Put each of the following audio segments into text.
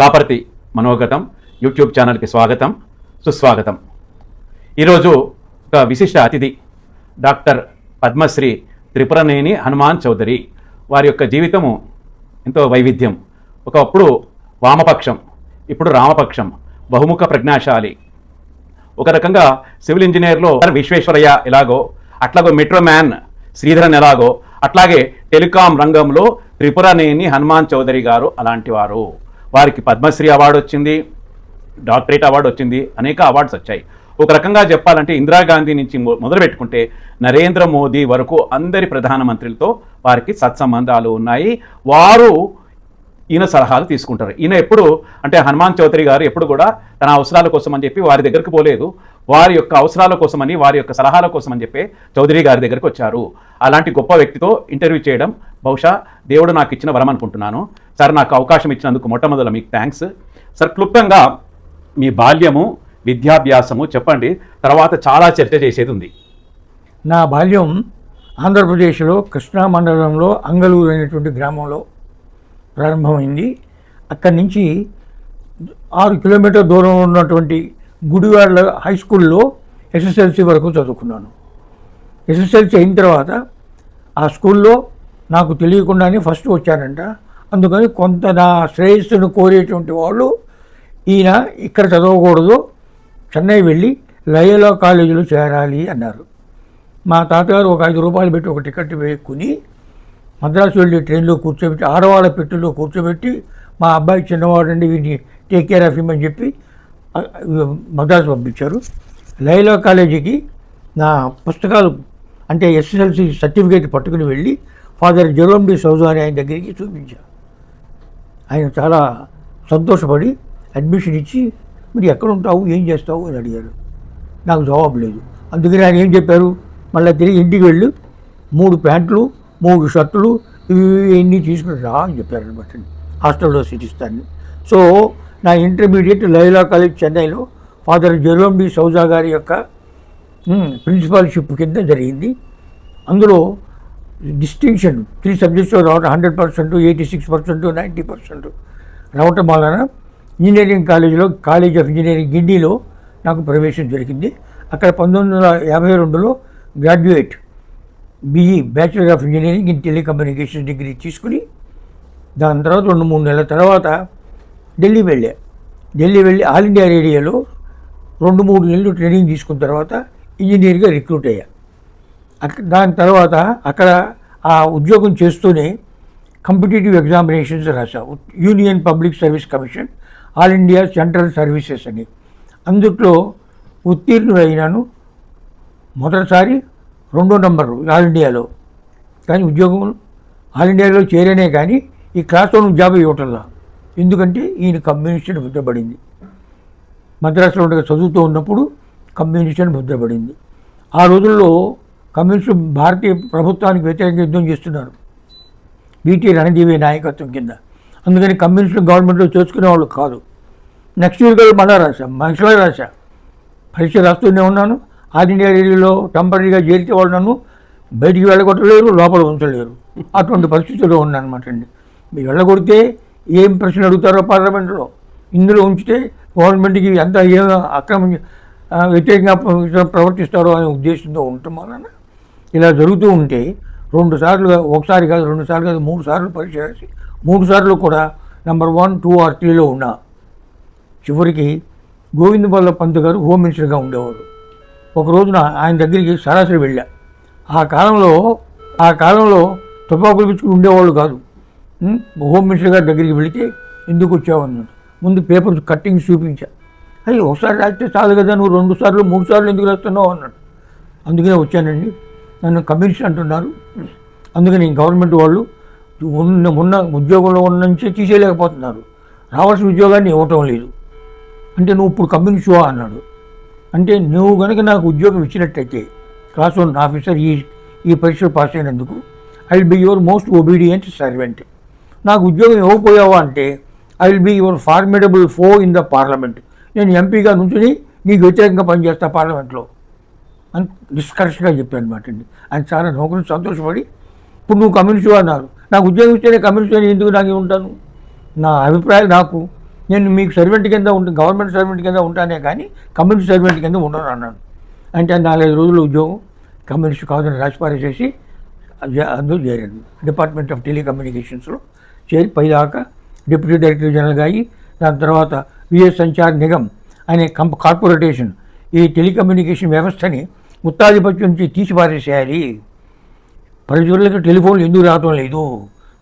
Kaparthi మనోగతం YouTube ఛానల్కి స్వాగతం సుస్వాగతం. ఈరోజు ఒక విశిష్ట అతిథి డాక్టర్ పద్మశ్రీ త్రిపురనేని హనుమాన్ చౌదరి. వారి యొక్క జీవితము ఎంతో వైవిధ్యం. ఒకప్పుడు వామపక్షం ఇప్పుడు రామపక్షం బహుముఖ ప్రజ్ఞాశాలి. ఒక రకంగా సివిల్ ఇంజనీర్లో విశ్వేశ్వరయ్య ఎలాగో అట్లాగో మెట్రో మ్యాన్ శ్రీధరన్ ఎలాగో అట్లాగే టెలికాం రంగంలో త్రిపురనేని హనుమాన్ చౌదరి గారు అలాంటి వారు. వారికి పద్మశ్రీ అవార్డు వచ్చింది డాక్టరేట్ అవార్డు వచ్చింది అనేక అవార్డ్స్ వచ్చాయి. ఒక రకంగా చెప్పాలంటే ఇందిరాగాంధీ నుంచి మొదలుపెట్టుకుంటే నరేంద్ర మోదీ వరకు అందరి ప్రధానమంత్రులతో వారికి సత్సంబంధాలు ఉన్నాయి. వారు ఈయన సలహాలు తీసుకుంటారు. ఈయన ఎప్పుడు అంటే హనుమాన్ చౌదరి గారు ఎప్పుడు కూడా తన అవసరాల కోసం అని చెప్పి వారి దగ్గరికి పోలేదు. వారి యొక్క అవసరాల కోసమని వారి యొక్క సలహాల కోసం అని చెప్పి చౌదరి గారి దగ్గరికి వచ్చారు. అలాంటి గొప్ప వ్యక్తితో ఇంటర్వ్యూ చేయడం బహుశా దేవుడు నాకు ఇచ్చిన వరం అనుకుంటున్నాను. సార్ నాకు అవకాశం ఇచ్చినందుకు మొట్టమొదట మీకు థ్యాంక్స్ సార్ క్లుప్తంగా మీ బాల్యము విద్యాభ్యాసము చెప్పండి. తర్వాత చాలా చర్చ చేసేది ఉంది. నా బాల్యం ఆంధ్రప్రదేశ్లో కృష్ణా మండలంలో అంగలూరు అనేటువంటి గ్రామంలో ప్రారంభమైంది. అక్కడి నుంచి ఆరు కిలోమీటర్ దూరంలో ఉన్నటువంటి గుడివాడ హై స్కూల్లో ఎస్ఎస్ఎల్సీ వరకు చదువుకున్నాను. ఎస్ఎస్ఎల్సీ అయిన తర్వాత ఆ స్కూల్లో నాకు తెలియకుండానే ఫస్ట్ వచ్చానంట అందుకని కొంత నా శ్రేయస్సును కోరేటువంటి వాళ్ళు ఈయన ఇక్కడ చదవకూడదు చెన్నై వెళ్ళి లయలో కాలేజీలో చేరాలి అన్నారు. మా తాతగారు ఒక ఐదు రూపాయలు పెట్టి ఒక టికెట్ వేసుకుని మద్రాసు వెళ్ళి ట్రైన్లో కూర్చోబెట్టి ఆడవాళ్ళ పెట్టెలో కూర్చోబెట్టి మా అబ్బాయి చిన్నవాడండి వీడిని టేక్ కేర్ ఆఫ్ హిమ్ అని చెప్పి మద్రాసు పంపించారు. లైలా కాలేజీకి నా పుస్తకాలు అంటే ఎస్ఎస్ఎల్సి సర్టిఫికేట్ పట్టుకుని వెళ్ళి ఫాదర్ జెరోమ్ డి సౌజా అని ఆయన దగ్గరికి చూపించాను ఆయన చాలా సంతోషపడి అడ్మిషన్ ఇచ్చి మీరు ఎక్కడ ఉంటావు ఏం చేస్తావు? అని అడిగారు. నాకు జవాబు లేదు. అందుకని ఆయన ఏం చెప్పారు? మళ్ళీ తిరిగి ఇంటికి వెళ్ళి. మూడు ప్యాంట్లు మూడు షర్టులు ఇవి ఇవన్నీ తీసుకుని రా అని చెప్పారు అనమాట హాస్టల్లో సిటిస్తాను సో నా ఇంటర్మీడియట్ లైలా కాలేజ్ చెన్నైలో ఫాదర్ జెరోమ్ డి సౌజా గారి యొక్క ప్రిన్సిపాల్షిప్ కింద జరిగింది. అందులో డిస్టింక్షన్ త్రీ సబ్జెక్ట్స్లో రావటం hundred percent eighty six percent ninety percent రావటం వలన ఇంజనీరింగ్ కాలేజీలో కాలేజ్ ఆఫ్ ఇంజనీరింగ్ గిండిలో నాకు ప్రవేశం జరిగింది. అక్కడ పంతొమ్మిది వందల యాభై రెండులో graduate BE bachelor of engineering in telecommunication degree తీసుకుని దాని తర్వాత రెండు మూడు నెలల తర్వాత ఢిల్లీ వెళ్ళా. ఢిల్లీ వెళ్ళి ఆల్ ఇండియా రేడియోలో రెండు మూడు నెలలు ట్రైనింగ్ తీసుకున్న తర్వాత ఇంజనీర్గా రిక్రూట్ అయ్యా. అక్క- దాని తర్వాత అక్కడ ఆ ఉద్యోగం చేస్తూనే కంపిటేటివ్ ఎగ్జామినేషన్స్ రాసా union public service commission all India central services అని. అందుట్లో ఉత్తీర్ణుడైనాను. మొదటిసారి రెండో నంబరు ఆల్ ఇండియాలో. కానీ ఉద్యోగం ఆల్ ఇండియాలో చేరేనే కానీ ఈ క్లాస్లో జాబ్ ఇవ్వటంలా. ఎందుకంటే ఈయన కమ్యూనిస్ట్ ముద్రపడింది. మద్రాసులో ఉండగా చదువుతూ ఉన్నప్పుడు కమ్యూనిస్ట్ అని ముద్రపడింది. ఆ రోజుల్లో కమ్యూనిస్టు భారతీయ ప్రభుత్వానికి వ్యతిరేకంగా యుద్ధం చేస్తున్నారు బీటీ రణదీవి నాయకత్వం కింద. అందుకని కమ్యూనిస్టు గవర్నమెంట్లో చేసుకునే వాళ్ళు కాదు. నెక్స్ట్ ఇయర్ కూడా మళ్ళా రాశా? మనుషులే రాశా? పరీక్ష రాస్తూనే ఉన్నాను. ఆల్ ఇండియా రేడియోలో టెంపరీగా చేరితే వాళ్ళు నన్ను బయటికి వెళ్ళగొట్టలేరు లోపల ఉంచలేరు. అటువంటి పరిస్థితుల్లో ఉన్నాను అనమాట అండి. మీరు వెళ్ళగొడితే ఏం ప్రశ్నలు అడుగుతారో పార్లమెంట్లో? ఇందులో ఉంచితే గవర్నమెంట్కి ఎంత ఏం అక్రమ వ్యతిరేకంగా ప్రవర్తిస్తారో అనే ఉద్దేశంతో ఉండటం వలన ఇలా జరుగుతూ ఉంటే రెండు సార్లు ఒకసారి కాదు రెండు సార్లు కాదు మూడు సార్లు పరీక్ష రాసి మూడు సార్లు కూడా నెంబర్ వన్ టూ ఆర్ త్రీలో ఉన్నా చివరికి గోవింద వల్ల పంత్ గారు హోమ్ మినిస్టర్గా ఉండేవారు. ఒక రోజున ఆయన దగ్గరికి సరాసరి వెళ్ళా. ఆ కాలంలో ఆ కాలంలో తుపాకులు పిచ్చుకుని ఉండేవాళ్ళు కాదు. హోమ్ మినిస్టర్ గారి దగ్గరికి వెళితే ఎందుకు వచ్చావు అన్నాడు. ముందు పేపర్ కట్టింగ్స్ చూపించా. అయ్యి ఒకసారి రాస్తే చాలు కదా నువ్వు రెండు సార్లు మూడు సార్లు ఎందుకు రాస్తున్నావు అన్నాడు. అందుకనే వచ్చానండి. నన్ను కమ్యూనిస్ట్ అంటున్నారు. అందుకని గవర్నమెంట్ వాళ్ళు ఉన్న ఉన్న ఉద్యోగంలో ఉన్న నుంచే తీసేయలేకపోతున్నారు. రావాల్సిన ఉద్యోగాన్ని ఇవ్వటం లేదు. అంటే నువ్వు ఇప్పుడు కమ్యూనిస్ట్ అన్నాడు. అంటే నువ్వు కనుక నాకు ఉద్యోగం ఇచ్చినట్టయితే క్లాస్ వన్ ఆఫీసర్ ఈ ఈ పరీక్షలు పాస్ అయినందుకు I will be your most obedient servant. నాకు ఉద్యోగం ఇవ్వకపోయావా అంటే I will be your formidable foe in the parliament నేను ఎంపీగా నుంచుని నీకు వ్యతిరేకంగా పనిచేస్తా పార్లమెంట్లో అని నిష్కర్షగా చెప్పాను అనమాట అండి ఆయన చాలా నౌకరు సంతోషపడి ఇప్పుడు నువ్వు కమ్యూనిస్టు అన్నారు. నాకు ఉద్యోగం ఇస్తేనే కమ్యూనిస్ట్ అని ఎందుకు నాకు ఉంటాను? నా అభిప్రాయం నాకు. నేను మీకు సర్వెంట్ కింద ఉంటాను గవర్నమెంట్ సర్వెంట్ కింద ఉంటానే కానీ కమ్యూనిస్ట్ సర్వెంట్ కింద ఉండను అన్నాను అంటే నాలుగైదు రోజులు ఉద్యోగం కమ్యూనిస్ట్ కాదని రాసిపారేసేసి చేసి అందులో చేరాను డిపార్ట్మెంట్ ఆఫ్ టెలికమ్యూనికేషన్స్లో చేరి పైదాకా డిప్యూటీ డైరెక్టర్ జనరల్గా అయ్యి దాని తర్వాత విఎస్ సంచార్ నిగమ్ అనే కంప కార్పొరేటేషన్ ఈ టెలికమ్యూనికేషన్ వ్యవస్థని గుత్తాధిపత్యం నుంచి తీసిపారేసేయాలి. ప్రజలకు టెలిఫోన్లు ఎందుకు రావటం లేదు?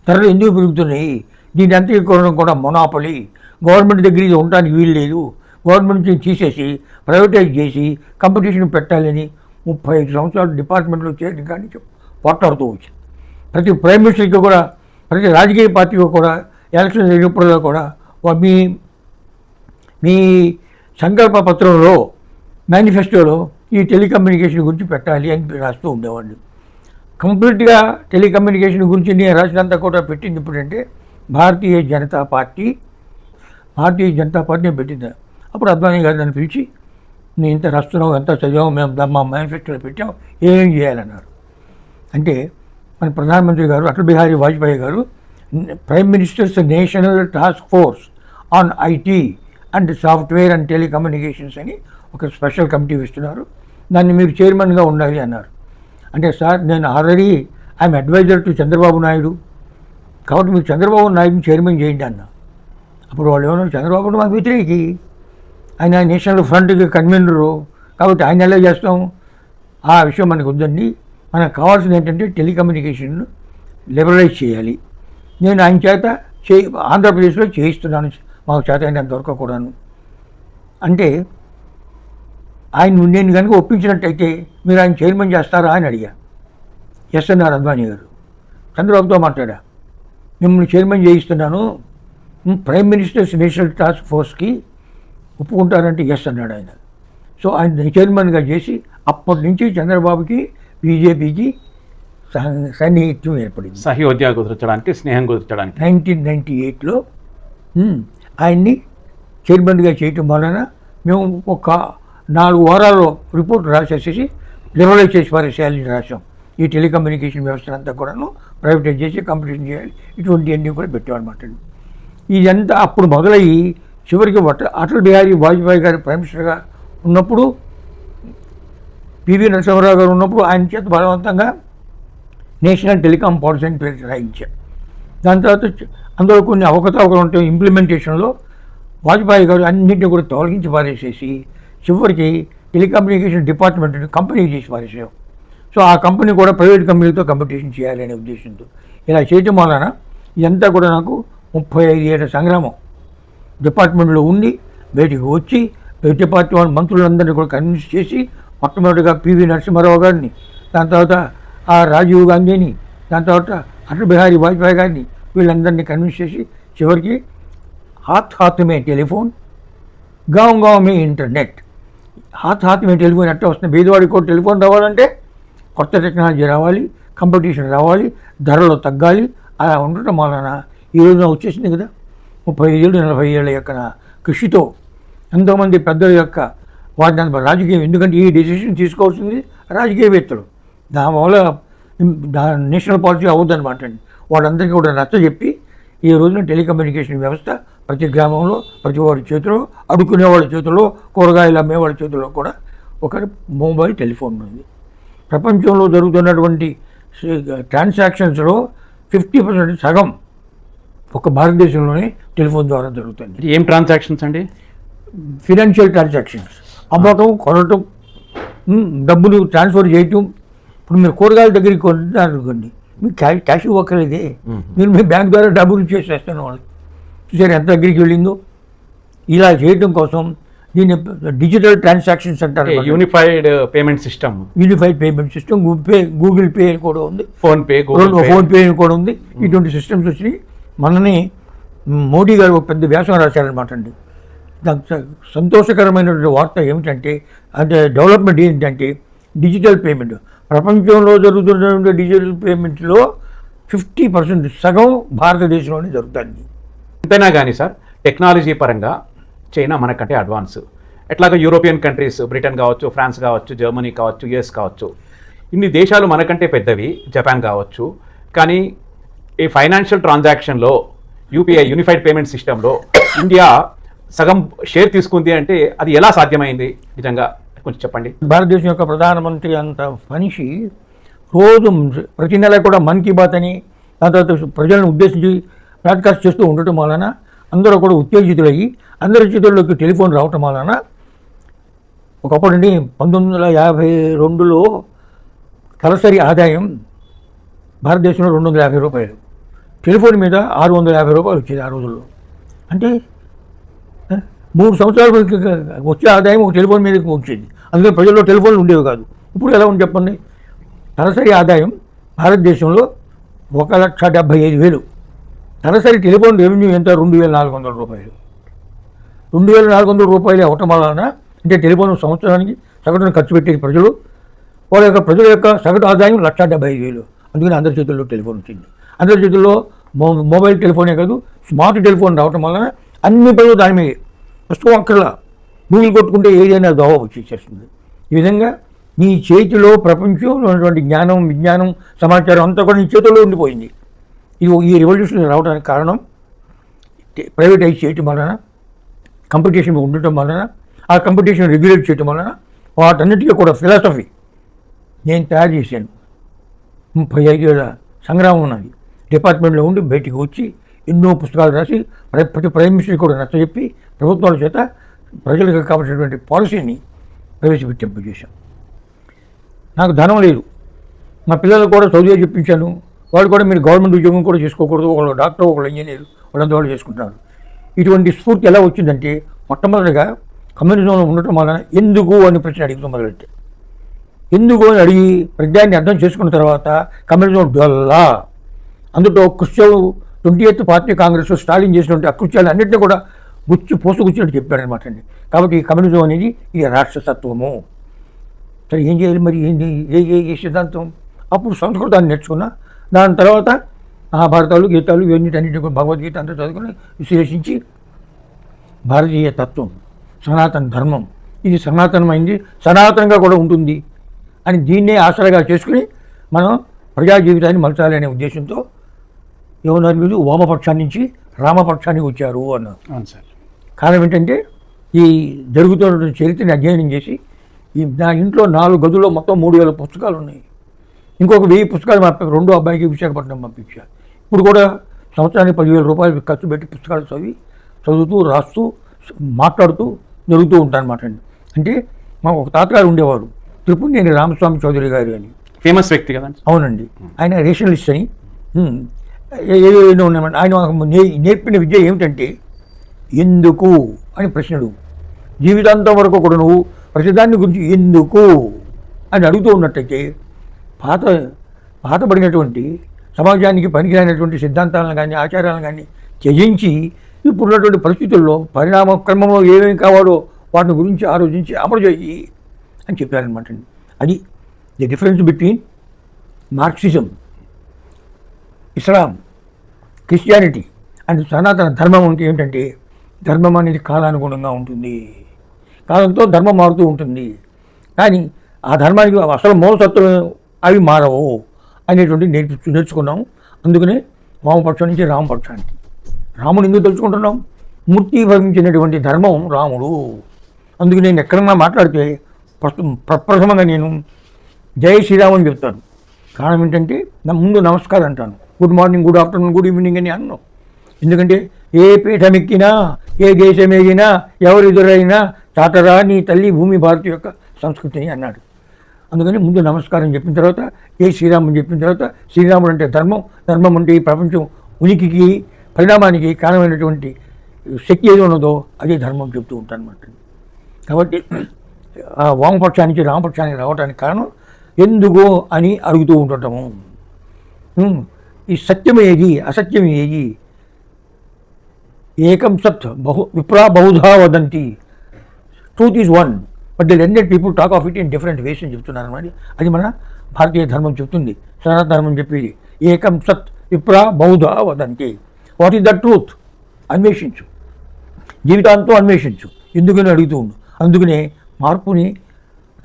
ధరలు ఎందుకు పెరుగుతున్నాయి? దీని అంతీకరణం కూడా మొనాపలి. గవర్నమెంట్ దగ్గర ఇది ఉండడానికి వీలు లేదు. గవర్నమెంట్ నుంచి తీసేసి ప్రైవేటైజ్ చేసి కాంపిటీషన్ పెట్టాలని ముప్పై ఐదు సంవత్సరాలు డిపార్ట్మెంట్లో చేరిన కానీ పోట్లాడుతూ వచ్చింది ప్రతి ప్రైమ్ మినిస్టర్కి కూడా ప్రతి రాజకీయ పార్టీలో కూడా ఎలక్షన్ జరిగినప్పుడు కూడా మీ మీ సంకల్ప పత్రంలో మేనిఫెస్టోలో ఈ టెలికమ్యూనికేషన్ గురించి పెట్టాలి అని రాస్తూ ఉండేవాళ్ళు. కంప్లీట్గా టెలికమ్యూనికేషన్ గురించి నేను రాసినంతా కూడా పెట్టింది ఇప్పుడంటే భారతీయ జనతా పార్టీ భారతీయ జనతా పార్టీని పెట్టింది. అప్పుడు అద్వానీ గారు నన్ను పిలిచి నేను ఇంత రాస్తున్నావు ఎంత చదివాము మేము మా మేనిఫెస్టోలో పెట్టాం ఏం చేయాలన్నారు? అంటే మన ప్రధానమంత్రి గారు అటల్ బిహారీ వాజ్పేయి గారు prime minister's national task force on IT and software and telecommunications అని ఒక స్పెషల్ కమిటీ ఇస్తున్నారు దాన్ని మీరు చైర్మన్గా ఉండాలి అన్నారు. అంటే సార్ నేను already I'm advisor to Chandrababu Naidu. కాబట్టి మీరు చంద్రబాబు నాయుడుని చైర్మన్ చేయండి అన్న. అప్పుడు వాళ్ళు ఏమన్నారు చంద్రబాబు నాయుడు మాకు వ్యతిరేకి. ఆయన నేషనల్ ఫ్రంట్కి కన్వీనరు. కాబట్టి ఆయన ఎలా చేస్తాం? ఆ విషయం మనకు వద్దండి. మనకు కావాల్సింది ఏంటంటే టెలికమ్యూనికేషన్ లిబరలైజ్ చేయాలి. నేను ఆయన చేత చే ఆంధ్రప్రదేశ్లో చేయిస్తున్నాను. మాకు చేత ఆయన కూడాను. అంటే ఆయన నేను కనుక ఒప్పించినట్టయితే మీరు ఆయన చైర్మన్ చేస్తారా అని అడిగా. ఎస్ఎన్ఆర్ అన్నారు అద్వానీ గారు. చంద్రబాబుతో మాట్లాడా. మిమ్మల్ని చైర్మన్ చేయిస్తున్నాను. ప్రైమ్ మినిస్టర్స్ నేషనల్ టాస్క్ ఫోర్స్కి ఒప్పుకుంటారంటే ఎస్ అన్నాడు ఆయన. సో ఆయన చైర్మన్గా చేసి అప్పటి నుంచి చంద్రబాబుకి బీజేపీకి సన్నిహిత్యం ఏర్పడింది. సహయోద్యోగ కుదర్చడానికి స్నేహం కుదర్చడానికి. నైన్టీన్ నైంటీ ఎయిట్లో ఆయన్ని చైర్మన్గా చేయటం వలన మేము ఒక నాలుగు వారాల్లో రిపోర్ట్ రాసేసేసి లిబరలైజ్ చేసి పారేసేయాలని రాసాం ఈ టెలికమ్యూనికేషన్ వ్యవస్థ అంతా కూడాను ప్రైవేటైజ్ చేసి కంపిటీషన్ చేయాలి. ఇటువంటివన్నీ కూడా పెట్టామన్నమాట ఇదంతా అప్పుడు మొదలయ్యి చివరికి అటల్ బిహారీ వాజ్పేయి గారు ప్రైమ్ మినిస్టర్గా ఉన్నప్పుడు పివి నరసింహారావు గారు ఉన్నప్పుడు ఆయన చేత బలవంతంగా నేషనల్ టెలికాం పాలసీని పేరు రాయించారు దాని తర్వాత అందులో కొన్ని అవకతవకలు ఉంటాయి. ఇంప్లిమెంటేషన్లో వాజ్పేయి గారు అన్నింటినీ కూడా తొలగించి పారేసేసి చివరికి టెలికమ్యూనికేషన్ డిపార్ట్మెంట్ కంపెనీ చేసి పారేసాం. సో ఆ కంపెనీ కూడా ప్రైవేట్ కంపెనీలతో కంపిటీషన్ చేయాలనే ఉద్దేశంతో. ఇలా చేయటం వలన ఇదంతా కూడా నాకు ముప్పై ఐదు ఏళ్ళ సంగ్రామం. డిపార్ట్మెంట్లో ఉండి బయటికి వచ్చి ప్రతి పార్టీ మంత్రులందరినీ కూడా కన్విన్స్ చేసి మొట్టమొదటిగా పివి నరసింహారావు గారిని దాని తర్వాత ఆ రాజీవ్ గాంధీని దాని తర్వాత అటల్ బిహారీ వాజ్పేయి గారిని వీళ్ళందరినీ కన్విన్స్ చేసి చివరికి హాత్ హాత్ మే టెలిఫోన్ గావ్ గావ్ మే ఇంటర్నెట్. హాత్ హాత్ మే టెలిఫోన్ ఎట్లా వస్తుంది? బీదవాడికి కూడా టెలిఫోన్ రావాలంటే కొత్త టెక్నాలజీ రావాలి కాంపిటీషన్ రావాలి ధరలు తగ్గాలి అలా ఉండటం వలన ఈ రోజున వచ్చేసింది కదా. ముప్పై ఏళ్ళు నలభై ఏళ్ళ యొక్క కృషితో ఎంతోమంది పెద్దల యొక్క వాటిని రాజకీయం. ఎందుకంటే ఈ డెసిషన్ తీసుకోవాల్సింది రాజకీయవేత్తలు. దానివల్ల దా నేషనల్ పాలసీ అవ్వదన్నమాట అండి. వాళ్ళందరికీ కూడా నచ్చ చెప్పి ఈ రోజున టెలికమ్యూనికేషన్ వ్యవస్థ ప్రతి గ్రామంలో ప్రతి వాడి చేతిలో అడుక్కునే వాళ్ళ చేతిలో కూరగాయలు అమ్మే వాళ్ళ చేతిలో కూడా ఒక మొబైల్ టెలిఫోన్ ఉంది. ప్రపంచంలో జరుగుతున్నటువంటి ట్రాన్సాక్షన్స్లో ఫిఫ్టీ పర్సెంట్ సగం ఒక భారతదేశంలోనే టెలిఫోన్ ద్వారా జరుగుతుంది. ఏం ట్రాన్సాక్షన్స్ అండి? ఫినాన్షియల్ ట్రాన్సాక్షన్స్ అమ్మటం కొనటం డబ్బులు ట్రాన్స్ఫర్ చేయటం. ఇప్పుడు మీరు కూరగాయల దగ్గరికి కొంటున్నారు అనుకోండి మీకు క్యాష్ క్యాష్ ఇవ్వక్కర్లేదే. మీరు మీ బ్యాంక్ ద్వారా డబ్బులు చేసేస్తాను వాళ్ళు చూసారు ఎంత దగ్గరికి వెళ్ళిందో? ఇలా చేయటం కోసం దీన్ని డిజిటల్ ట్రాన్సాక్షన్స్ అంటారు unified payment system. Unified payment system Google Pay Google Pay కూడా ఉంది. PhonePe Google Pay. Phone pay కూడా ఉంది. ఇటువంటి సిస్టమ్స్ వచ్చినాయి. మనని మోడీ గారు ఒక పెద్ద వ్యాసం రాశారనమాట అండి. సంతోషకరమైనటువంటి వార్త ఏమిటంటే అంటే డెవలప్మెంట్ ఏంటంటే డిజిటల్ పేమెంట్. ప్రపంచంలో జరుగుతున్నటువంటి డిజిటల్ పేమెంట్లో ఫిఫ్టీ పర్సెంట్ సగం భారతదేశంలోనే జరుగుతుంది. ఎంతైనా కానీ సార్ టెక్నాలజీ పరంగా చైనా మనకంటే అడ్వాన్స్. ఎట్లాగో యూరోపియన్ కంట్రీస్ బ్రిటన్ కావచ్చు ఫ్రాన్స్ కావచ్చు జర్మనీ కావచ్చు యుఎస్ కావచ్చు. ఇన్ని దేశాలు మనకంటే పెద్దవి జపాన్ కావచ్చు. కానీ ఈ ఫైనాన్షియల్ ట్రాన్సాక్షన్లో యూపీఐ యూనిఫైడ్ పేమెంట్ సిస్టంలో ఇండియా సగం షేర్ తీసుకుంది అంటే అది ఎలా సాధ్యమైంది? నిజంగా కొంచెం చెప్పండి. భారతదేశం యొక్క ప్రధానమంత్రి అంత మనిషి రోజు ప్రతి నెల కూడా మన్ కీ బాత్ అని దాని తర్వాత ప్రజలను ఉద్దేశించి బ్రాడ్కాస్ట్ చేస్తూ ఉండటం వలన అందరూ కూడా ఉత్తేజితులయ్యి అందరి చేతుల్లోకి టెలిఫోన్ రావటం వలన ఒకప్పుడండి పంతొమ్మిది వందల యాభై రెండులో తలసరి ఆదాయం భారతదేశంలో రెండు వందల యాభై రూపాయలు. టెలిఫోన్ మీద ఆరు వందల యాభై రూపాయలు వచ్చేది ఆ రోజుల్లో. అంటే మూడు సంవత్సరాలు వచ్చే ఆదాయం ఒక టెలిఫోన్ మీద వచ్చేది. అందుకని ప్రజల్లో టెలిఫోన్లు ఉండేవి కాదు. ఇప్పుడు ఎలా ఉంది చెప్పండి? తలసరి ఆదాయం భారతదేశంలో ఒక లక్ష డెబ్బై ఐదు వేలు. తలసరి టెలిఫోన్ రెవెన్యూ ఎంత? రెండు వేల నాలుగు వందల రూపాయలు. రెండు వేల నాలుగు వందల రూపాయలు అవటం వలన? అంటే టెలిఫోన్ సంవత్సరానికి సగటున ఖర్చు పెట్టేది ప్రజలు. వాళ్ళ యొక్క ప్రజల యొక్క సగటు ఆదాయం లక్ష డెబ్బై ఐదు వేలు. అందుకని అందరి చేతుల్లో టెలిఫోన్ వచ్చింది. అందరి చేతుల్లో మొ- మొబైల్ టెలిఫోనే కాదు స్మార్ట్ టెలిఫోన్ రావటం వలన అన్ని పనులు దాని మీద. వస్తువు అక్కర్లా గూగుల్ కొట్టుకుంటే ఏదైనా దోవ వచ్చేసేస్తుంది ఈ విధంగా నీ చేతిలో ప్రపంచంలో ఉన్నటువంటి జ్ఞానం విజ్ఞానం సమాచారం అంతా కూడా నీ చేతిలో ఉండిపోయింది. ఇది ఈ రెవల్యూషన్ రావడానికి కారణం ప్రైవేటైజ్ చేయటం వలన కంపిటీషన్ ఉండటం వలన ఆ కంపిటీషన్ రెగ్యులేట్ చేయటం వలన వాటన్నిటికీ కూడా ఫిలాసఫీ నేను తయారు చేశాను. ముప్పై ఐదేళ్ళ సంగ్రామం ఉన్నది డిపార్ట్మెంట్లో ఉండి బయటికి వచ్చి ఎన్నో పుస్తకాలు రాసి ప్రతి ప్రైమ్ మినిస్టర్ కూడా నచ్చజెప్పి ప్రభుత్వాల చేత ప్రజలకు కావాల్సినటువంటి పాలసీని ప్రవేశపెట్టింపజేశాం నాకు ధనం లేదు. మా పిల్లలకు కూడా చదువు చెప్పించాను. వాళ్ళు కూడా మీరు గవర్నమెంట్ ఉద్యోగం కూడా చేసుకోకూడదు. ఒకళ్ళు డాక్టర్ ఒకళ్ళు ఇంజనీర్ వాళ్ళంతా వాళ్ళు చేసుకుంటున్నారు. ఇటువంటి స్ఫూర్తి ఎలా వచ్చిందంటే మొట్టమొదటిగా కమ్యూనిజంలో ఉండటం వలన ఎందుకు అని ప్రశ్న అడిగితే మొదలెట్టే. ఎందుకు అని అడిగి ప్రజ్ఞాన్ని అర్థం చేసుకున్న తర్వాత కమ్యూనిజం డొల్లా. అందులో Christian twenty eighth party congress Stalin చేసినటువంటి అకృత్యాలు అన్నింటినీ కూడా గుచ్చి పోసుకొచ్చినట్టు చెప్పారనమాట అండి. కాబట్టి ఈ కమ్యూనిజం అనేది ఇది రాక్షసత్వము. సరే ఏం చేయాలి మరి? ఏంటి ఏ ఏ ఏ సిద్ధాంతం? అప్పుడు సంస్కృతాన్ని నేర్చుకున్నా. దాని తర్వాత మహాభారతాలు గీతాలు ఇవన్నిటన్నిటి భగవద్గీత అంతా చదువుకుని విశ్లేషించి భారతీయ తత్వం సనాతన ధర్మం ఇది సనాతనమైంది సనాతనంగా కూడా ఉంటుంది అని దీన్నే ఆసరాగా చేసుకుని మనం ప్రజా జీవితాన్ని మలచాలనే ఉద్దేశంతో వీళ్ళు వామపక్షాన్ని నుంచి రామపక్షానికి వచ్చారు అన్నారు. అవును సార్. కారణం ఏంటంటే ఈ జరుగుతున్నటువంటి చరిత్రని అధ్యయనం చేసి ఈ నా ఇంట్లో నాలుగు గదుల్లో మొత్తం మూడు వేల పుస్తకాలు ఉన్నాయి. ఇంకొక వెయ్యి పుస్తకాలు మా రెండో అబ్బాయికి విశాఖపట్నం పంపించా ఇప్పుడు కూడా సంవత్సరానికి పదివేల రూపాయలు ఖర్చు పెట్టి పుస్తకాలు చదివి చదువుతూ రాస్తూ మాట్లాడుతూ జరుగుతూ ఉంటాను అనమాట అండి. అంటే మా ఒక తాతగారు ఉండేవారు. త్రిపుణేని రామస్వామి చౌదరి గారు అని. ఫేమస్ వ్యక్తి కదండి అవునండి. ఆయన రేషనలిస్ట్ అని. ఏదో ఉన్నామండి ఆయన నే- నేర్పిన విద్య ఏమిటంటే ఎందుకు? అని ప్రశ్నడు. జీవితాంతం వరకు కూడా నువ్వు ప్రతిదాన్ని గురించి ఎందుకు? అని అడుగుతూ ఉన్నట్టయితే పాత పాతబడినటువంటి సమాజానికి పనికిరానటువంటి సిద్ధాంతాలను కానీ ఆచారాలను కానీ త్యజించి ఇప్పుడున్నటువంటి పరిస్థితుల్లో పరిణామ క్రమంలో ఏమేమి కావాలో వాటిని గురించి ఆలోచించి అమలు చేయి అని చెప్పారనమాట అది the difference between Marxism. Islam Christianity and Sanatana ధర్మం అంటే ఏంటంటే ధర్మం అనేది కాలానుగుణంగా ఉంటుంది. కాలంతో ధర్మం మారుతూ ఉంటుంది. కానీ ఆ ధర్మానికి అసలు మూలసత్వం అవి మారవు అనేటువంటి నేర్చు నేర్చుకున్నాం. అందుకనే వామపక్షం నుంచి రామపక్షానికి రాముడు ఎందుకు తెలుసుకుంటున్నాం? మూర్తి భవించినటువంటి ధర్మం రాముడు. అందుకు నేను ఎక్కడన్నా మాట్లాడితే ప్రస్తుతం ప్రప్రథమంగా నేను జై శ్రీరామ్ అని చెప్తాను. కారణం ఏంటంటే నా ముందు నమస్కారం అంటాను. Good morning good afternoon good evening అని అన్నాను ఎందుకంటే ఏ పీఠం ఎక్కినా ఏ దేశం ఎగినా ఎవరు ఎదురైనా తాతరా నీ తల్లి భూమి భారతి యొక్క సంస్కృతిని అన్నాడు. అందుకని ముందు నమస్కారం చెప్పిన తర్వాత ఏ శ్రీరాముని చెప్పిన తర్వాత శ్రీరాముడు అంటే ధర్మం ధర్మం అంటే ఈ ప్రపంచం ఉనికికి పరిణామానికి కారణమైనటువంటి శక్తి ఏది ఉన్నదో అదే ధర్మం చెప్తూ ఉంటానమాట కాబట్టి ఆ వామపక్షానికి రామపక్షానికి రావడానికి కారణం ఎందుకో అని అడుగుతూ ఉండటము. ఈ సత్యం ఏది అసత్యం ఏది ఏకం సత్ బహు విప్రా బహుధా వదంతి. Truth is one but the learned people talk of it in different ways అని చెప్తున్నారు అనమాట అది మన భారతీయ ధర్మం చెప్తుంది. సనాతన ధర్మం చెప్పేది. ఏకం సత్ విప్రా బహుధా వదంతి. వాట్ ఈస్ ద ట్రూత్ అన్వేషించు. జీవితాంతం అన్వేషించు. ఎందుకని అడుగుతూ ఉండు. అందుకనే మార్పుని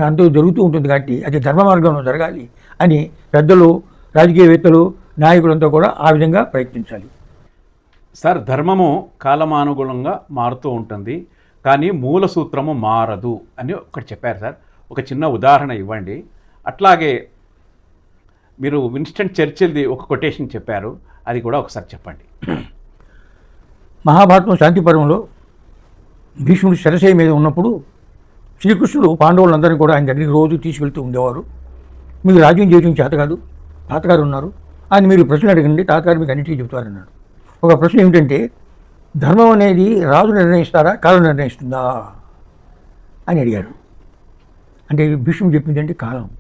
దాంతో జరుగుతూ ఉంటుంది కాబట్టి అది ధర్మ మార్గంలో జరగాలి అని పెద్దలు రాజకీయవేత్తలు నాయకులంతా కూడా ఆ విధంగా ప్రయత్నించాలి. సార్ ధర్మము కాలమానుగుణంగా మారుతూ ఉంటుంది. కానీ మూల సూత్రము మారదు అని ఒకటి చెప్పారు సార్. ఒక చిన్న ఉదాహరణ ఇవ్వండి. అట్లాగే మీరు విన్స్టన్ చర్చిల్ది ఒక కొటేషన్ చెప్పారు. అది కూడా ఒకసారి చెప్పండి. మహాభారతం శాంతి పర్వంలో భీష్ముడు శరశయ మీద ఉన్నప్పుడు శ్రీకృష్ణుడు పాండవులందరినీ కూడా ఆయన దగ్గరికి రోజు తీసుకెళ్తూ ఉండేవారు. మీకు రాజ్యం చేయడం చేత కాదు. తాతగారు ఉన్నారు. అని మీరు ప్రశ్న అడగండి తాతగారు మీకు అన్నిటికీ చెబుతారన్నాడు. ఒక ప్రశ్న ఏమిటంటే ధర్మం అనేది రాజు నిర్ణయిస్తారా కాలం నిర్ణయిస్తుందా అని అడిగారు. అంటే భీష్ముడు చెప్పింది అంటే కాలం.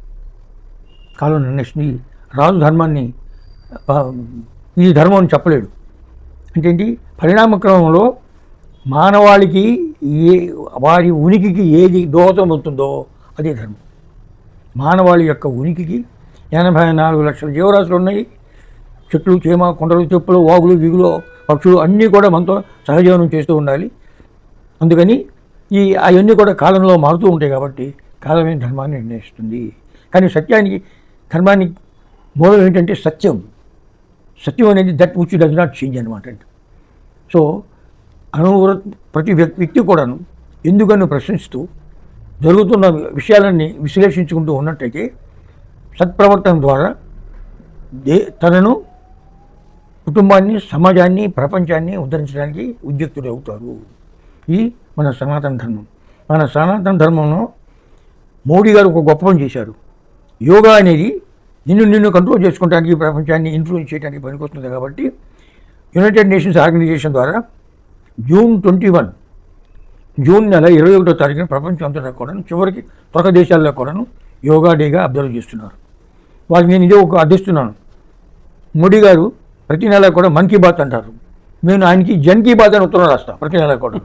కాలం నిర్ణయిస్తుంది. రాజు ధర్మాన్ని ఈ ఇది ధర్మం అని చెప్పలేడు. అంటే ఏంటి? పరిణామ క్రమంలో మానవాళికి ఏ వారి ఉనికికి ఏది దోహదం అవుతుందో అదే ధర్మం. మానవాళి యొక్క ఉనికికి ఎనభై నాలుగు లక్షల జీవరాశులు ఉన్నాయి. చెట్లు చీమ కొండలు చెప్పులు వాగులు దిగులు పక్షులు అన్నీ కూడా మనతో సహజీవనం చేస్తూ ఉండాలి. అందుకని ఈ అవన్నీ కూడా కాలంలో మారుతూ ఉంటాయి కాబట్టి కాలమే ధర్మాన్ని నిర్ణయిస్తుంది. కానీ సత్యానికి ధర్మాన్ని మూలం ఏంటంటే సత్యం. సత్యం అనేది that which does not change అనమాట సో అనువర ప్రతి వ్యక్తి వ్యక్తి కూడాను ఎందుకని ప్రశ్నిస్తూ జరుగుతున్న విషయాలన్నీ విశ్లేషించుకుంటూ ఉన్నట్టయితే సత్ప్రవర్తన ద్వారా దే తనను కుటుంబాన్ని సమాజాన్ని ప్రపంచాన్ని ఉద్ధరించడానికి ఉద్యుక్తుడు అవుతారు ఇది మన సనాతన ధర్మం. మన సనాతన ధర్మంలో మోడీ గారు ఒక గొప్ప పని చేశారు. యోగా అనేది నిన్ను నిన్ను కంట్రోల్ చేసుకోవడానికి ప్రపంచాన్ని ఇన్ఫ్లుయెన్స్ చేయడానికి పనికొస్తుంది కాబట్టి యునైటెడ్ నేషన్స్ ఆర్గనైజేషన్ ద్వారా జూన్ ట్వంటీ వన్ జూన్ నెల ఇరవై ఒకటో తారీఖున ప్రపంచం అంతటా కూడాను చివరికి త్వర దేశాల్లో కూడాను యోగా డేగా అబ్జర్వ్ చేస్తున్నారు. వాళ్ళకి నేను ఇదే ఒక అర్థిస్తున్నాను. మోడీ గారు ప్రతి నెల కూడా మన్ కీ బాత్ అంటారు. నేను ఆయనకి జన్ కీ బాత్ అని ఉత్తరం రాస్తాను ప్రతి నెల కూడా.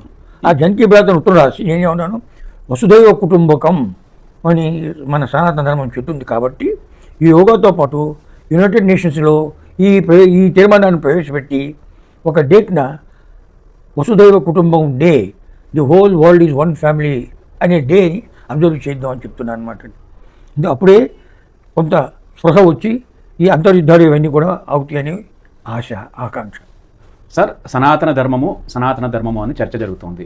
ఆ జన్ కీ బాత్ అని ఉత్తరం రాసి నేనేమన్నాను వసుదైవ కుటుంబకం అని మన సనాతన ధర్మం చెప్తుంది కాబట్టి ఈ యోగాతో పాటు యునైటెడ్ నేషన్స్లో ఈ ఈ తీర్మానాన్ని ప్రవేశపెట్టి ఒక డేట్న వసుదైవ కుటుంబం day the whole world is one family అనే డేని అబ్జర్వ్ చేద్దాం అని చెప్తున్నాను అనమాట అప్పుడే కొంత స్పృహ వచ్చి ఈ అంతర్యుద్ధాలు ఇవన్నీ కూడా అవుతాయని ఆశ ఆకాంక్ష. సార్ సనాతన ధర్మము సనాతన ధర్మము అని చర్చ జరుగుతుంది.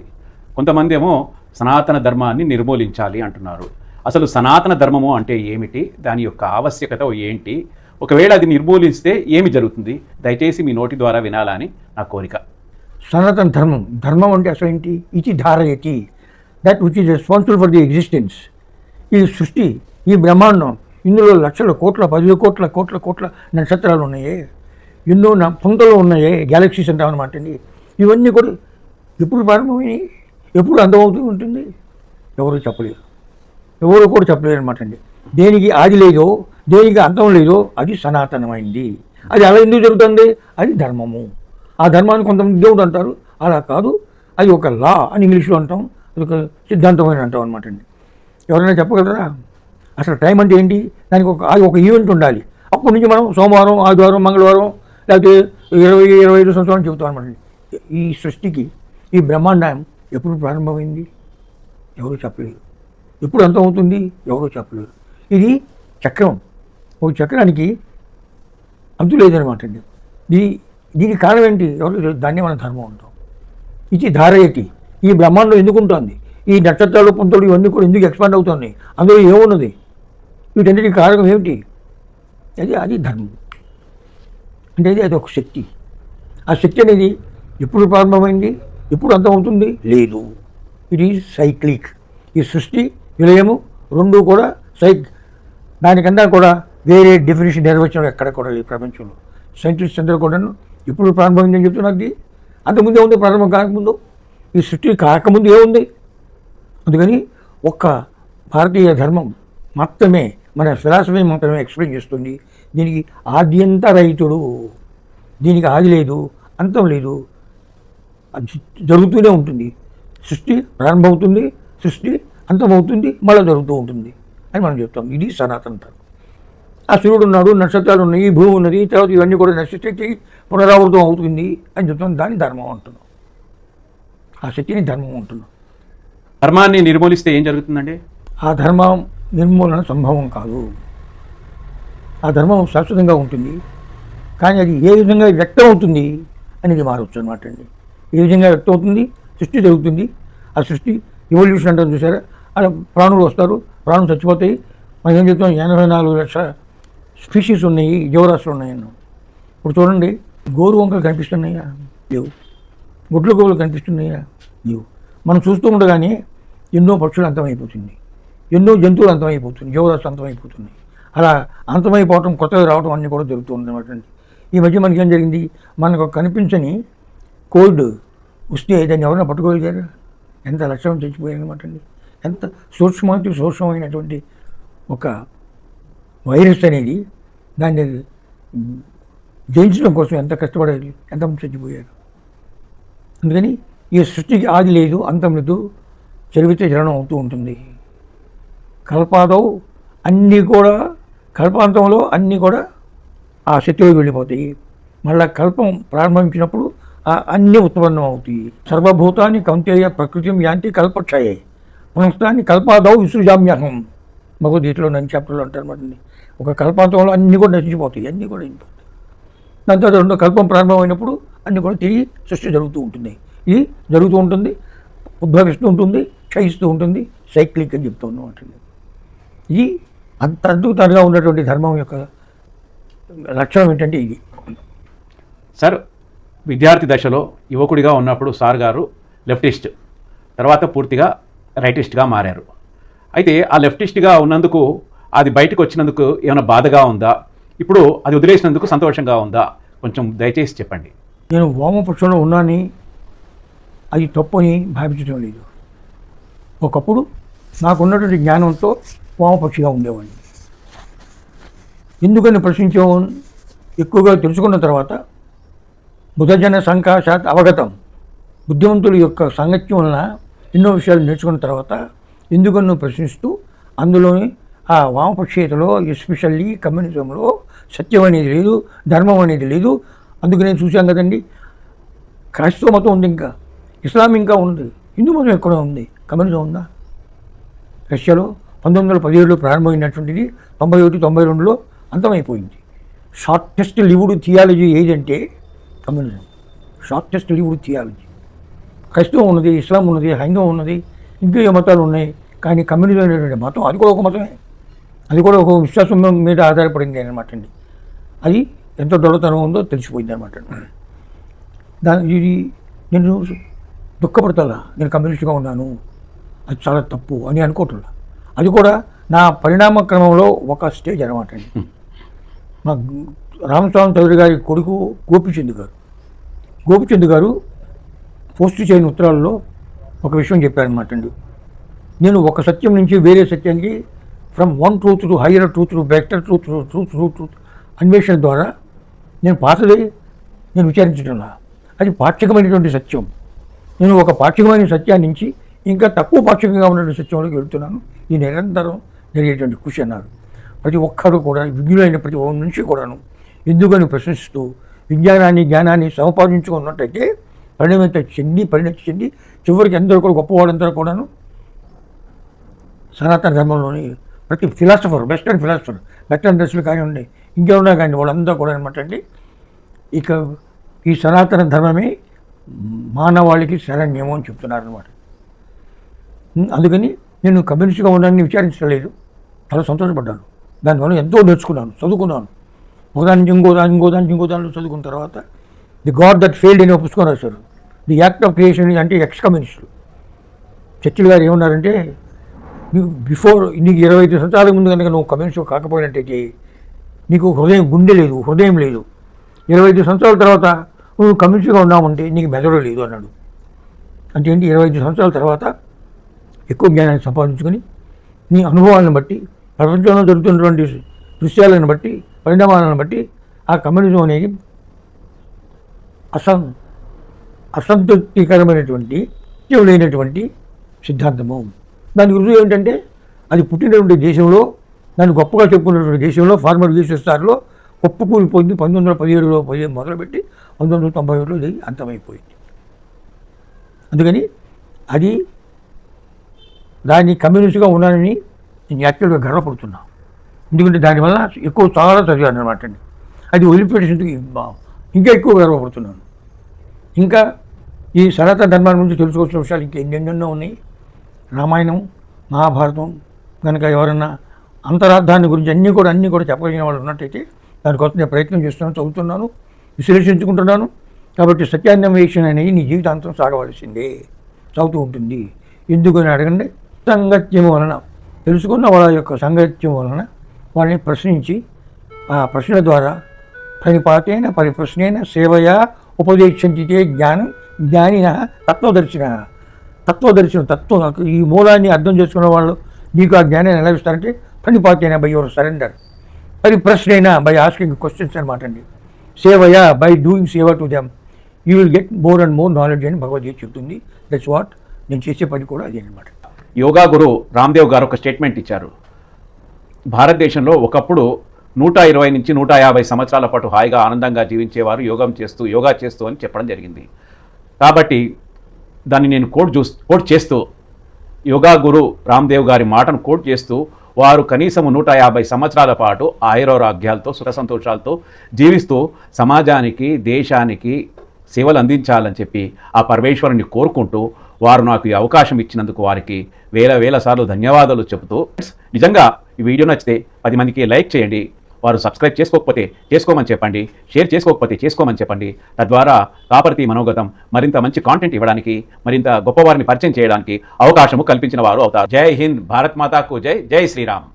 కొంతమంది ఏమో సనాతన ధర్మాన్ని నిర్మూలించాలి అంటున్నారు. అసలు సనాతన ధర్మము అంటే ఏమిటి? దాని యొక్క ఆవశ్యకత ఏంటి? ఒకవేళ అది నిర్మూలిస్తే ఏమి జరుగుతుంది? దయచేసి మీ నోటి ద్వారా వినాలని నా కోరిక. సనాతన ధర్మం ధర్మం అంటే అసలు ఏంటి? ఇది ధారయతి. That which is responsible for the existence ఈ సృష్టి ఈ బ్రహ్మాండం ఇందులో లక్షల కోట్ల పది కోట్ల కోట్ల కోట్ల నక్షత్రాలు ఉన్నాయే. ఎన్నో నా పుంతలు ఉన్నాయే గ్యాలక్సీస్ అంటామన్నమాట అండి ఇవన్నీ కూడా ఎప్పుడు ప్రారంభమైనాయి? ఎప్పుడు అందమవుతూ ఉంటుంది? ఎవరు చెప్పలేరు. ఎవరు కూడా చెప్పలేరు అనమాట అండి దేనికి ఆది లేదో దేనికి అంతం లేదో అది సనాతనమైంది. అది అలా ఎందుకు జరుగుతుంది? అది ధర్మము. ఆ ధర్మాన్ని కొంతమంది దేవుడు అంటారు. అలా కాదు. అది ఒక లా అని ఇంగ్లీష్లో అంటాం. అది ఒక సిద్ధాంతమైన అంటాం అనమాట అండి ఎవరైనా చెప్పగలరా? అసలు టైం అంటే ఏంటి? దానికి ఒక అది ఒక ఈవెంట్ ఉండాలి. అప్పటి నుంచి మనం సోమవారం ఆదివారం మంగళవారం లేకపోతే ఇరవై ఇరవై ఐదు సంవత్సరాలు చెబుతాం అనమాట. ఈ సృష్టికి ఈ బ్రహ్మాండం ఎప్పుడు ప్రారంభమైంది? ఎవరు చెప్పలేదు. ఎప్పుడు అంతమవుతుంది ఎవరు చెప్పలేదు. ఇది చక్రం. ఒక చక్రానికి అంతు లేదనమాట అండి. దీ దీనికి కారణం ఏంటి? ఎవరు దాన్ని దాన్నే మన ధర్మం ఉంటాం ఇది ధారయతి. ఈ బ్రహ్మాండం ఎందుకు ఉంటుంది? ఈ నక్షత్రాలు పుంతలు ఇవన్నీ కూడా ఎందుకు ఎక్స్పాండ్ అవుతున్నాయి? అందులో ఏమున్నది? వీటన్నిటికి కారణం ఏమిటి? అది అది ధర్మం. అంటే అది అది ఒక శక్తి. ఆ శక్తి అనేది ఎప్పుడు ప్రారంభమైంది? ఎప్పుడు అంతమవుతుంది లేదు. ఇది సైక్లిక్ ఈ సృష్టి విలయము రెండు కూడా సైక్ దానికన్నా కూడా వేరే డెఫినేషన్ నిర్వచనం ఎక్కడ కూడా లేదు ప్రపంచంలో. సైంటిస్ట్ అందరూ కూడాను ఎప్పుడు ప్రారంభమైందని చెప్తున్నది అంతకుముందే ఉంది ప్రారంభం కాకముందు. ఈ సృష్టి కాకముందు ఏముంది అందుకని ఒక్క భారతీయ ధర్మం మాత్రమే మన ఫిలాసఫీ మాత్రమే ఎక్స్ప్లెయిన్ చేస్తుంది. దీనికి ఆద్యంత రైతుడు దీనికి ఆది లేదు అంతం లేదు. జరుగుతూనే ఉంటుంది. సృష్టి ప్రారంభమవుతుంది సృష్టి అంతమవుతుంది మళ్ళీ జరుగుతూ ఉంటుంది అని మనం చెప్తాం. ఇది సనాతన ధర్మం. ఆ సూర్యుడు ఉన్నాడు నక్షత్రాలు ఉన్నాయి భూమి ఉన్నది తర్వాత ఇవన్నీ కూడా నశిస్తే పునరావృతం అవుతుంది అని చెప్తాం. దాన్ని ధర్మం అంటున్నాం. ఆ శక్తిని ధర్మం అంటున్నాం. ధర్మాన్ని నిర్మూలిస్తే ఏం జరుగుతుందండి? ఆ ధర్మం నిర్మూలన సంభవం కాదు. ఆ ధర్మం శాశ్వతంగా ఉంటుంది. కానీ అది ఏ విధంగా వ్యక్తం అవుతుంది అనేది మారవచ్చు అనమాట అండి. ఏ విధంగా వ్యక్తం అవుతుంది? సృష్టి జరుగుతుంది. ఆ సృష్టి ఎవల్యూషన్ అంటారు చూసారా? అలా ప్రాణులు వస్తారు. ప్రాణులు చచ్చిపోతాయి. మనం ఏం చెప్తాం? ఎనభై నాలుగు లక్షల స్పీషీస్ ఉన్నాయి జీవరాశులు ఉన్నాయి ఇప్పుడు చూడండి గోరు వంకలు కనిపిస్తున్నాయా? లేవు. గుడ్ల గోవులు కనిపిస్తున్నాయా? లేవు. మనం చూస్తూ ఉండగానే ఎన్నో పక్షులు అంతమైపోతుంది ఎన్నో జంతువులు అంతమైపోతుంది జీవరాశులు అంతమైపోతున్నాయి. అలా అంతమైపోవటం కొత్తగా రావడం అన్నీ కూడా జరుగుతుంది ఈ మధ్య మనకి ఏం జరిగింది? మనకు కనిపించని కోల్డ్ వస్తే దాన్ని ఎవరైనా పట్టుకోగలిగారు? ఎంత లక్షణం తెచ్చిపోయారనమాట అండి ఎంత సూక్ష్మాతి సూక్ష్మమైనటువంటి ఒక వైరస్ అనేది దాన్ని జయించడం కోసం ఎంత కష్టపడాలి ఎంతమంది చచ్చిపోయారు అందుకని ఈ సృష్టికి ఆది లేదు అంతం లేదు చరివితే చలనం అవుతూ ఉంటుంది. కల్పాదవు అన్నీ కూడా కల్పాంతంలో అన్నీ కూడా ఆ శక్తిలోకి వెళ్ళిపోతాయి. మళ్ళా కల్పం ప్రారంభించినప్పుడు ఆ అన్నీ ఉత్పన్నం అవుతాయి సర్వభూతాన్ని కౌంతేయ ప్రకృతి యాంతి కల్పక్షయే. పునస్తాన్ని కల్పాదవు విసృజామ్యహం. భగవద్గీతలో నన్ను చాప్టర్లో అంటారు మరి ఒక కల్పాంతంలో అన్నీ కూడా నశించిపోతాయి అన్నీ కూడా వెళ్ళిపోతాయి దాని తర్వాత రెండో కల్పం ప్రారంభమైనప్పుడు అన్నీ కూడా తిరిగి సృష్టి జరుగుతూ ఉంటుంది. ఇది జరుగుతూ ఉంటుంది ఉద్భవిస్తూ ఉంటుంది క్షయిస్తూ ఉంటుంది సైక్లిక్ అని చెప్తూ ఉన్నమాట ఇది అంత అద్భుతంగా ఉన్నటువంటి ధర్మం యొక్క లక్షణం ఏంటంటే ఇది. సార్ విద్యార్థి దశలో యువకుడిగా ఉన్నప్పుడు సార్ గారు లెఫ్టిస్ట్ తర్వాత పూర్తిగా రైటిస్ట్గా మారారు. అయితే ఆ లెఫ్టిస్ట్గా ఉన్నందుకు అది బయటకు వచ్చినందుకు ఏమైనా బాధగా ఉందా? ఇప్పుడు అది వదిలేసినందుకు సంతోషంగా ఉందా? కొంచెం దయచేసి చెప్పండి. నేను వామపక్షంలో ఉన్నానని అది తప్పు అని భావించడం లేదు. ఒకప్పుడు నాకున్నటువంటి జ్ఞానంతో వామపక్షిగా ఉండేవాడిని. ఎందుకని ప్రశ్నించాం ఎక్కువగా తెలుసుకున్న తర్వాత బుధజన సంకాశాత్ అవగతం. బుద్ధిమంతుల యొక్క సాంగత్యం వలన ఎన్నో విషయాలు నేర్చుకున్న తర్వాత ఎందుకని ప్రశ్నిస్తూ అందులోని ఆ వామపక్షీయతలో ఎస్పెషల్లీ కమ్యూనిజంలో సత్యం అనేది లేదు ధర్మం అనేది లేదు. అందుకు నేను చూశాను కదండి క్రైస్తవ మతం ఉంది ఇంకా ఇస్లాం ఇంకా ఉంది హిందూ మతం ఎక్కడ ఉంది కమ్యూనిజం ఉందా? రష్యాలో? పంతొమ్మిది వందల పదిహేడులో ప్రారంభమైనటువంటిది తొంభై ఒకటి తొంభై రెండులో అంతమైపోయింది. షార్టెస్ట్ లివ్డ్ థియాలజీ ఏదంటే కమ్యూనిజం షార్టెస్ట్ లివ్డ్ థియాలజీ. క్రైస్తవం ఉన్నది ఇస్లాం ఉన్నది హైందవం ఉన్నది ఇంకా ఏ మతాలు ఉన్నాయి కానీ కమ్యూనిజం అనేటువంటి మతం అది కూడా ఒక మతమే. అది కూడా ఒక విశ్వాసం మీద ఆధారపడింది అనమాట అండి. అది ఎంత దొడతనం ఉందో తెలిసిపోయింది అనమాట దాని ఇది నేను దుఃఖపడతాలా నేను కమ్యూనిస్ట్గా ఉన్నాను అది చాలా తప్పు అని అనుకోవట్లా. అది కూడా నా పరిణామ క్రమంలో ఒక స్టేజ్ అనమాట అండి. మా రామస్వామి చౌదరి గారి కొడుకు గోపిచంద్ గారు. గోపిచంద్ గారు పోస్ట్ చేయని ఉత్తరాల్లో ఒక విషయం చెప్పారనమాట అండి. నేను ఒక సత్యం నుంచి వేరే సత్యానికి from one truth to higher truth to better truth truth truth truth అన్వేషణ ద్వారా నేను పాతదే నేను విచారించడంలా అది పాక్షికమైనటువంటి సత్యం. నేను ఒక పాక్షికమైన సత్యాన్ని నుంచి ఇంకా తక్కువ పాక్షికంగా ఉన్నటువంటి సత్యంలోకి వెళ్తున్నాను. ఈ నిరంతరం జరిగేటువంటి కృషి అన్నారు. ప్రతి ఒక్కరూ కూడా విజ్ఞులైన ప్రతి ఒక్క నుంచి కూడాను ఎందుకని ప్రశ్నిస్తూ విజ్ఞానాన్ని జ్ఞానాన్ని సంపాదించుకున్నట్టయితే పరిణమిత చెంది పరిణతి చెంది చివరికి అందరూ కూడా గొప్పవాళ్ళందరూ కూడాను సనాతన ధర్మంలోని ప్రతి ఫిలాసఫర్ వెస్టర్న్ ఫిలాసఫర్ వెస్టర్న్ డ్రెస్సులు కానివ్వండి ఇంకెవరున్నా కానీ వాళ్ళందరూ కూడా అనమాట అండి ఇక ఈ సనాతన ధర్మమే మానవాళికి శరణ్యము అని చెప్తున్నారనమాట అందుకని నేను కమ్యూనిస్ట్గా ఉండాలని విచారించలేదు. చాలా సంతోషపడ్డాను. దానివల్ల ఎంతో నేర్చుకున్నాను చదువుకున్నాను. ఒకదాని నుంచి ఇంకో దాని ఇంకో దాని ఇంకో దానిలో చదువుకున్న తర్వాత ది గాడ్ దట్ ఫెయిల్డ్ అనే పుస్తకం రాశారు. ది యాక్ట్ ఆఫ్ క్రియేషన్ అంటే ఎక్స్ కమ్యూనిస్టులు చర్చిల్ గారు ఏమన్నారంటే నీకు బిఫోర్ నీకు ఇరవై ఐదు సంవత్సరాల ముందు కనుక నువ్వు కమ్యూనిస్ట్ కాకపోయినట్టయితే నీకు హృదయం గుండె లేదు హృదయం లేదు. ఇరవై ఐదు సంవత్సరాల తర్వాత నువ్వు కమ్యూనిస్ట్గా ఉన్నామంటే నీకు మెదడు లేదు అన్నాడు. అంటే ఏంటి? ఇరవై ఐదు సంవత్సరాల తర్వాత ఎక్కువ జ్ఞానాన్ని సంపాదించుకొని నీ అనుభవాలను బట్టి ప్రపంచంలో జరుగుతున్నటువంటి దృశ్యాలను బట్టి పరిణామాలను బట్టి ఆ కమ్యూనిజం అనేది అసం అసంతృప్తికరమైనటువంటి తీవ్రమైనటువంటి సిద్ధాంతము. దానికి రుజువు ఏమిటంటే అది పుట్టినటువంటి దేశంలో దాన్ని గొప్పగా చెప్పుకున్నటువంటి దేశంలో ఫార్మర్ విశ్వస్థాయిలో ఒప్పుకూలి పొంది పంతొమ్మిది వందల పదిహేడులో పదిహేను మొదలుపెట్టి పంతొమ్మిది వందల తొంభై ఏడులో ఇది అంతమైపోయింది. అందుకని అది దాన్ని కమ్యూనిస్ట్గా ఉన్నానని నేను యాక్చువల్గా గర్వపడుతున్నా. ఎందుకంటే దానివల్ల ఎక్కువ చాలా చదివాను అనమాట అండి. అది వదిలిపెట్టేందుకు ఇంకా ఎక్కువ గర్వపడుతున్నాను. ఇంకా ఈ సనాతన ధర్మాల గురించి తెలుసుకోవాల్సిన విషయాలు ఇంకా ఎన్నెన్నెన్నో ఉన్నాయి. రామాయణం మహాభారతం కనుక ఎవరన్నా అంతరార్థాన్ని గురించి అన్నీ కూడా అన్నీ కూడా చెప్పగలిగిన వాళ్ళు ఉన్నట్టయితే దానికోసం నేను ప్రయత్నం చేస్తున్నాను చదువుతున్నాను విశ్లేషించుకుంటున్నాను. కాబట్టి సత్యాన్వేషణ అనేది నీ జీవితాంతం సాగవలసిందే. చదువుతూ ఉంటుంది. ఎందుకు అని అడగండి? సంగత్యం వలన తెలుసుకున్న వాళ్ళ యొక్క సంగత్యం వలన వాళ్ళని ప్రశ్నించి ఆ ప్రశ్నల ద్వారా పరిపాతేన పరిప్రశ్నేన సేవయా ఉపదేశించితే జ్ఞానం జ్ఞానిన తత్వదర్శిన. తత్వదర్శనం తత్వం ఈ మూలాన్ని అర్థం చేసుకున్న వాళ్ళు నీకు ఆ జ్ఞానాన్ని ఎలా ఇస్తారంటే బై యువర్ సరెండర్. పరిప్రశ్నైనా బై ఆస్కింగ్ క్వశ్చన్స్ అనమాట అండి. సేవయా by doing seva to them. You will get more and more knowledge అని భగవద్గీత చెప్తుంది. దట్స్ వాట్ నేను చేసే పని కూడా అదే అనమాట యోగా గురు రామ్దేవ్ గారు ఒక స్టేట్మెంట్ ఇచ్చారు. భారతదేశంలో ఒకప్పుడు నూట ఇరవై నుంచి నూట యాభై సంవత్సరాల పాటు హాయిగా ఆనందంగా జీవించేవారు యోగం చేస్తూ యోగా చేస్తూ అని చెప్పడం జరిగింది. కాబట్టి దాన్ని నేను కోట్ చూ కోట్ చేస్తూ యోగా గురు రామ్దేవ్ గారి మాటను కోట్ చేస్తూ వారు కనీసం నూట యాభై సంవత్సరాల పాటు ఆయురారోగ్యాలతో సుఖ సంతోషాలతో జీవిస్తూ సమాజానికి దేశానికి సేవలు అందించాలని చెప్పి ఆ పరమేశ్వరుని కోరుకుంటూ వారు నాకు ఈ అవకాశం ఇచ్చినందుకు వారికి వేల వేల సార్లు ధన్యవాదాలు చెబుతూ నిజంగా ఈ వీడియో నచ్చితే పది మందికి లైక్ చేయండి. వారు సబ్స్క్రైబ్ చేసుకోకపోతే చేసుకోమని చెప్పండి. షేర్ చేసుకోకపోతే చేసుకోమని చెప్పండి. తద్వారా కాపర్తి మనోగతం మరింత మంచి కాంటెంట్ ఇవ్వడానికి మరింత గొప్పవారిని పరిచయం చేయడానికి అవకాశము కల్పించిన వారు అవుతారు. జై హింద్ భారత్ మాతాకు జై. జై శ్రీరామ్.